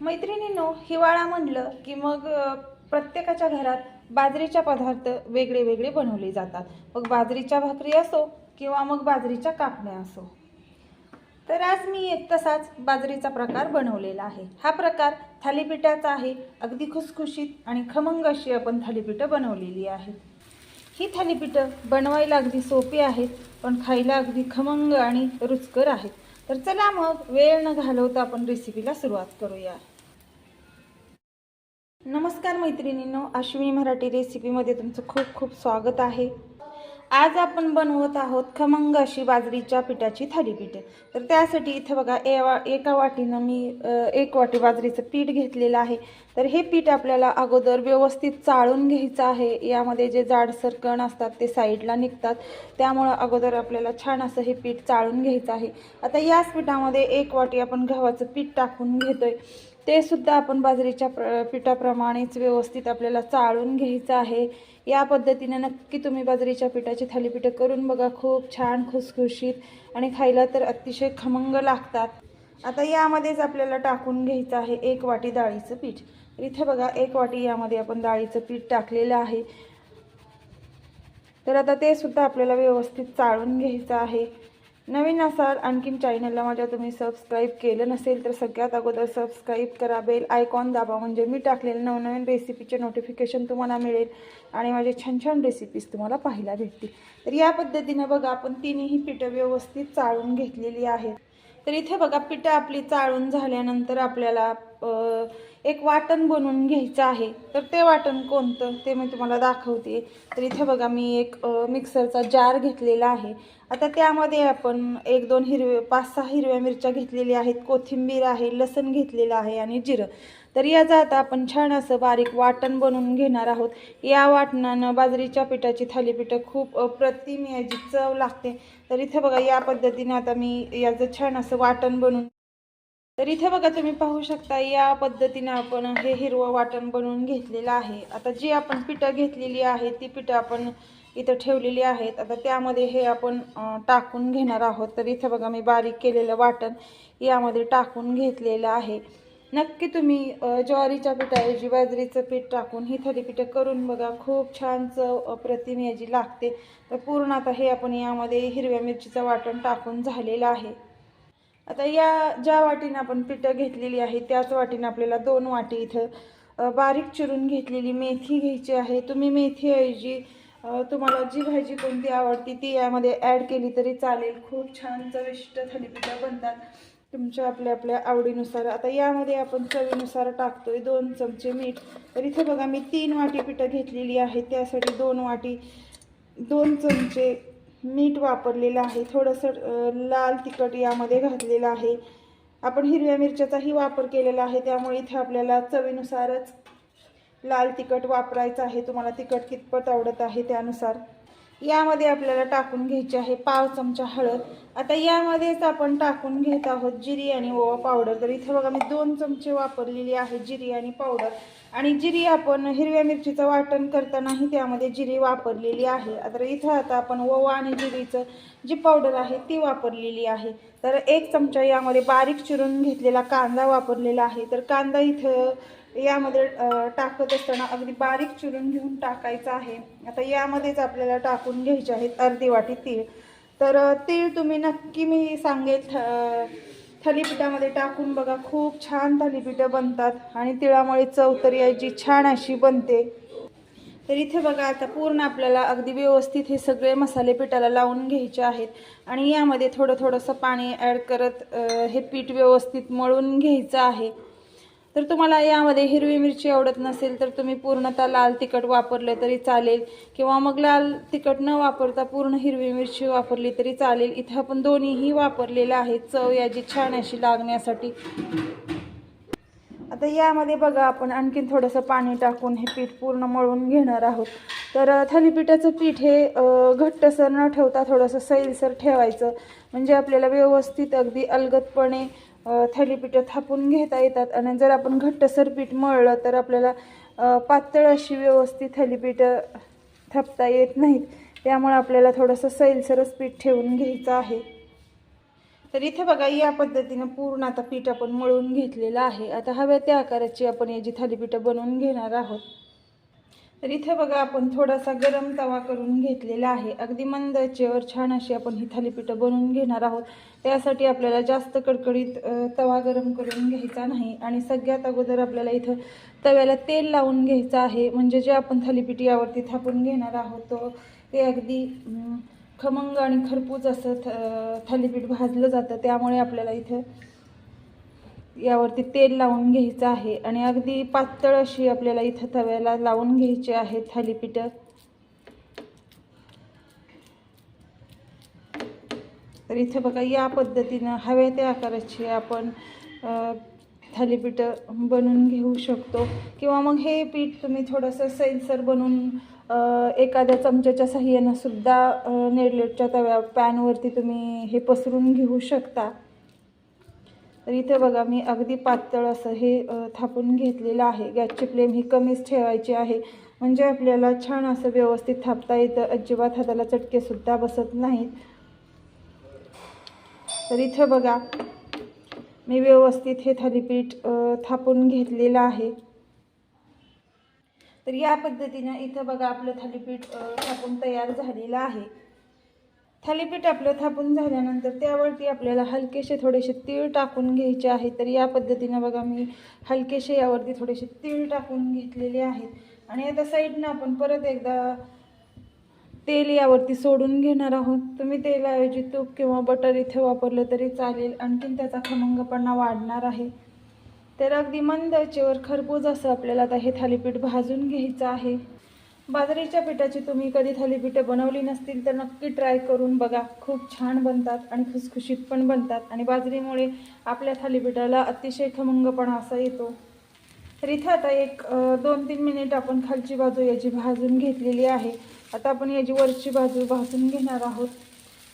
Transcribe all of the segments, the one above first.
मैत्रिणींनो हिवाळा म्हणलं की मग प्रत्येकाच्या घरात बाजरीच्या पदार्थ वेगळे वेगळे बनवले जातात. मग बाजरीच्या भाकरी असो किंवा मग बाजरीच्या कापण्या असो. तर आज मी एक तसाच बाजरीचा प्रकार बनवलेला आहे. हा प्रकार थालीपीठाचा आहे. अगदी खुसखुशीत आणि खमंग अशी आपण थालीपीठं बनवलेली आहेत. ही थालीपीठं बनवायला अगदी सोपी आहेत पण खायला अगदी खमंग आणि रुचकर आहेत. तर चला मग वेळ न घालवता आपण रेसिपीला सुरुवात करूया. नमस्कार मैत्रिणींनो अश्विनी मराठी रेसिपीमध्ये तुमचं खूप खूप स्वागत आहे. आज आपण बनवत आहोत खमंग अशी बाजरीच्या पिठाची थालीपीठे. तर त्यासाठी इथं बघा ए वा एका वाटीनं मी एक वाटी बाजरीचं पीठ घेतलेलं आहे. तर हे पीठ आपल्याला अगोदर व्यवस्थित चाळून घ्यायचं आहे. यामध्ये जे जाडसर कण असतात ते साईडला निघतात. त्यामुळं अगोदर आपल्याला छान असं हे पीठ चाळून घ्यायचं आहे. आता याच पिठामध्ये एक वाटी आपण गव्हाचं पीठ टाकून घेतोय. ते सुद्धा आपण बाजरीच्या प्र पिठाप्रमाणेच व्यवस्थित आपल्याला चाळून घ्यायचं आहे. या पद्धतीने नक्की तुम्ही बाजरीच्या पिठाची थालीपीठं करून बघा. खूप छान खुसखुशीत आणि खायला तर अतिशय खमंग लागतात. आता यामध्येच आपल्याला टाकून घ्यायचं आहे एक वाटी डाळीचं पीठ. इथे बघा एक वाटी यामध्ये आपण डाळीचं पीठ टाकलेलं आहे. तर आता ते सुद्धा आपल्याला व्यवस्थित चाळून घ्यायचं आहे. नवीन असाल आणखीन चॅनलला माझ्या तुम्ही सबस्क्राईब केलं नसेल तर सगळ्यात अगोदर सबस्क्राईब करा. बेल आयकॉन दाबा. म्हणजे मी टाकलेले नवनवीन रेसिपीचे नोटिफिकेशन तुम्हाला मिळेल आणि माझे छान छान रेसिपीज तुम्हाला पाहायला भेटतील. तर या पद्धतीनं बघा आपण तिन्ही पिठं व्यवस्थित चाळून घेतलेली आहेत. तर इथे बघा पिठं आपली चाळून झाल्यानंतर आपल्याला एक वाटण बनवून घ्यायचं आहे. तर ते वाटण कोणतं ते मी तुम्हाला दाखवते. तर इथे बघा मी एक मिक्सरचा जार घेतलेला आहे. आता त्यामध्ये आपण एक दोन हिरवे पाच सहा हिरव्या मिरच्या घेतलेल्या आहेत. कोथिंबीर आहे लसण घेतलेलं आहे आणि जिरं. तर याचं आता आपण छान असं बारीक वाटण बनवून घेणार आहोत. या वाटणानं बाजरीच्या पिठाची थालीपीठं खूप अप्रतिम याची चव लागते. तर इथे बघा या पद्धतीनं आता मी याचं छान असं वाटण बनवून तर इथे बघा तुम्ही पाहू शकता या पद्धतीने आपण हे हिरवं वाटण बनवून घेतलेलं आहे. आता जी आपण पिठं घेतलेली आहे ती पिठं आपण इथं ठेवलेली आहेत. आता त्यामध्ये हे आपण टाकून घेणार आहोत. तर इथे बघा मी बारीक केलेलं वाटण यामध्ये टाकून घेतलेलं आहे. नक्की तुम्ही ज्वारीच्या पिठाऐवजी बाजरीचं पीठ टाकून ही थालीपीठं करून बघा. खूप छान चव प्रतिम याची लागते. तर पूर्ण आता हे आपण यामध्ये हिरव्या मिरचीचं वाटण टाकून झालेलं आहे. आता या ज्या वाटीनं आपण पिठं घेतलेली आहे त्याच वाटीनं आपल्याला दोन वाटी इथं बारीक चिरून घेतलेली मेथी घ्यायची आहे. तुम्ही मेथीऐवजी तुम्हाला जी भाजी कोणती आवडती ती यामध्ये ॲड केली तरी चालेल. खूप छान चविष्ट थालीपीठं बनतात. तुमच्या आपल्या आपल्या आवडीनुसार. आता यामध्ये आपण चवीनुसार टाकतोय दोन चमचे मीठ. तर इथे बघा मी तीन वाटी पिठं घेतलेली आहे. त्यासाठी दोन वाटी दोन चमचे मीठ वापरलेलं आहे. थोडंसं लाल तिखट यामध्ये घातलेलं आहे. आपण हिरव्या मिरच्याचाही वापर केलेला आहे. त्यामुळे इथे आपल्याला चवीनुसारच लाल तिखट वापरायचं आहे. तुम्हाला तिखट कितपत आवडत आहे त्यानुसार. यामध्ये आपल्याला टाकून घ्यायची आहे पाव चमचा हळद. आता यामध्येच आपण टाकून घेत आहोत जिरी आणि ओवा पावडर. तर इथे बघा मी दोन चमचे वापरलेली आहे जिरी आणि पावडर. आणि जिरी आपण हिरव्या मिरचीचं वाटण करतानाही त्यामध्ये जिरी वापरलेली आहे. आता इथं आता आपण ओवा आणि जिरीचं जी पावडर आहे ती वापरलेली आहे. तर एक चमचा यामध्ये बारीक चिरून घेतलेला कांदा वापरलेला आहे. तर कांदा इथं यामध्ये टाकत असताना अगदी बारीक चिरून घेऊन टाकायचं आहे. आता यामध्येच आपल्याला टाकून घ्यायचे आहेत अर्धी वाटी तीळ. तर तीळ तुम्ही नक्की मी सांगेल थ थालीपीठामध्ये टाकून बघा खूप छान थालीपीठं बनतात आणि तिळामुळे चव तर याची छान अशी बनते. तर इथे बघा आता पूर्ण आपल्याला अगदी व्यवस्थित हे सगळे मसाले पिठाला लावून घ्यायचे आहेत. आणि यामध्ये थोडं थोडंसं पाणी ॲड करत हे पीठ व्यवस्थित मळून घ्यायचं आहे. तर तुम्हाला यामध्ये हिरवी मिरची आवडत नसेल तर तुम्ही पूर्णतः लाल तिखट वापरलं तरी चालेल. किंवा मग लाल तिखट न वापरता पूर्ण हिरवी मिरची वापरली तरी चालेल. इथं आपण दोन्हीही वापरलेलं आहे. चव याची छान अशी लागण्यासाठी. आता यामध्ये बघा आपण आणखीन थोडंसं पाणी टाकून हे पीठ पूर्ण मळून घेणार आहोत. तर थालीपीठाचं पीठ हे घट्टसर न ठेवता थोडंसं सैलसर ठेवायचं. म्हणजे आपल्याला व्यवस्थित अगदी अलगदपणे थालीपीठं थापून घेता येतात आणि जर आपण घट्टसर पीठ मळलं तर आपल्याला पातळ अशी व्यवस्थित थालीपीठं थापता येत नाहीत त्यामुळे आपल्याला थोडंसं सैलसरच पीठ ठेवून घ्यायचं आहे. तर इथे बघा या पद्धतीनं पूर्ण आता पीठ आपण मळून घेतलेलं आहे. आता हव्या त्या आकाराची आपण याची थालीपीठं बनवून घेणार आहोत. तर इथे बघा आपण थोडासा गरम तवा करून घेतलेला आहे. अगदी मंद आचेवर छान अशी आपण ही थालीपीठं बनवून घेणार आहोत. त्यासाठी आपल्याला जास्त कडकडीत तवा गरम करून घ्यायचा नाही. आणि सगळ्यात अगोदर आपल्याला इथं तव्याला तेल लावून घ्यायचं आहे. म्हणजे जे आपण थालीपीठ यावरती थापून घेणार आहोत तो ते अगदी खमंग आणि खरपूज असं थ थालीपीठ भाजलं जातं. त्यामुळे आपल्याला इथं यावरती तेल लावून घ्यायचं आहे आणि अगदी पातळ अशी आपल्याला इथं तव्याला लावून घ्यायची आहे थालीपीठं. तर इथं बघा या पद्धतीनं हव्या त्या आकाराची आपण थालीपीठं बनवून घेऊ शकतो. किंवा मग हे पीठ तुम्ही थोडंसं सैलसर बनवून एखाद्या चमच्याच्या सहाय्यानं सुद्धा नेडलेटच्या तव्या पॅनवरती तुम्ही हे पसरून घेऊ शकता. तर इथे बघा मी अगदी पातळ असं हे थापून घेतलेलं आहे. गॅसची फ्लेम ही कमीच ठेवायची आहे. म्हणजे आपल्याला छान असं व्यवस्थित थापता येतं. अजिबात हाताला चटकेसुद्धा बसत नाहीत. तर इथं बघा मी व्यवस्थित हे थालीपीठ थापून घेतलेलं आहे. तर या पद्धतीनं इथं बघा आपलं थालीपीठ थापून तयार झालेलं आहे. थालीपीठ आपलं थापून झाल्यानंतर त्यावरती आपल्याला हलकेसे थोडेसे तीळ टाकून घ्यायचे आहेत तर या पद्धतीनं बघा मी हलकेसे यावरती थोडेसे तीळ टाकून घेतलेले आहेत. आणि आता साईडनं आपण परत एकदा तेल यावरती सोडून घेणार आहोत. तुम्ही तेलाऐवजी तूप किंवा बटर इथे वापरलं तरी चालेल. आणखीन त्याचा खमंगपणा वाढणार आहे. तर अगदी मंद याचेवर खरपूस असं आपल्याला आता हे थालीपीठ भाजून घ्यायचं आहे. बाजरीच्या पिठाची तुम्ही कधी थालीपीठं बनवली नसतील तर नक्की ट्राय करून बघा. खूप छान बनतात आणि खुसखुशीत पण बनतात. आणि बाजरीमुळे आपल्या थालीपीठाला अतिशय खमंगपणा असा येतो. तर इथं आता एक दोन तीन मिनिट आपण खालची बाजू याची भाजून घेतलेली आहे. आता आपण याची वरची बाजू भाजून घेणार आहोत.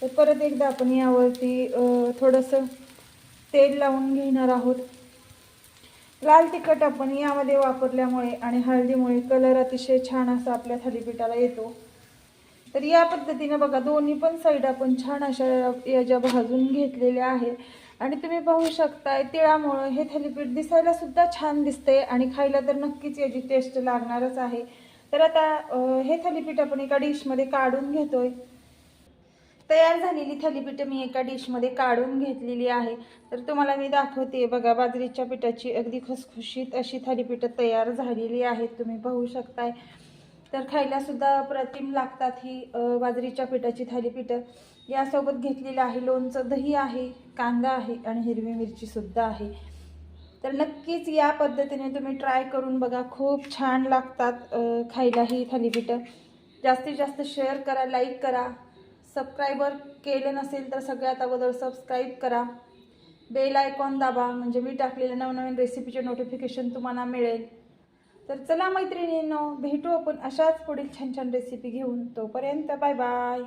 तर परत एकदा आपण यावरती थोडंसं तेल लावून घेणार आहोत. लाल तिखट आपण यामध्ये वापरल्यामुळे आणि हळदीमुळे कलर अतिशय छान असा आपल्या थालीपीठाला येतो. तर या पद्धतीनं बघा दोन्ही पण साईड आपण छान अशा याच्या भाजून घेतलेल्या आहे आणि तुम्ही पाहू शकताय तिळामुळं हे थालीपीठ दिसायला सुद्धा छान दिसते आणि खायला तर नक्कीच याची टेस्ट लागणारच आहे. तर आता हे थालीपीठ आपण एका डिशमध्ये काढून घेतोय. तयार झालेली थालीपीठं मी एका डिशमध्ये काढून घेतलेली आहे. तर तुम्हाला मी दाखवते. बघा बाजरीच्या पिठाची अगदी खुसखुशीत अशी थालीपीठं तयार झालेली आहेत. तुम्ही पाहू शकताय. तर खायलासुद्धा अप्रतिम लागतात ही बाजरीच्या पिठाची थालीपीठं. यासोबत घेतलेलं आहे लोणचं. दही आहे कांदा आहे आणि हिरवी मिरचीसुद्धा आहे. तर नक्कीच या पद्धतीने तुम्ही ट्राय करून बघा. खूप छान लागतात खायला ही थालीपीठं. जास्तीत जास्त शेअर करा लाईक करा. सबस्क्रायबर केले नसेल तर सगळ्यात अगोदर सबस्क्राईब करा. बेल आयकॉन दाबा म्हणजे मी टाकलेल्या नवनवीन रेसिपीचे नोटिफिकेशन तुम्हाला मिळेल. तर चला मैत्रिणींनो भेटू आपण अशाच पुढील छान छान रेसिपी घेऊन. तोपर्यंत बाय बाय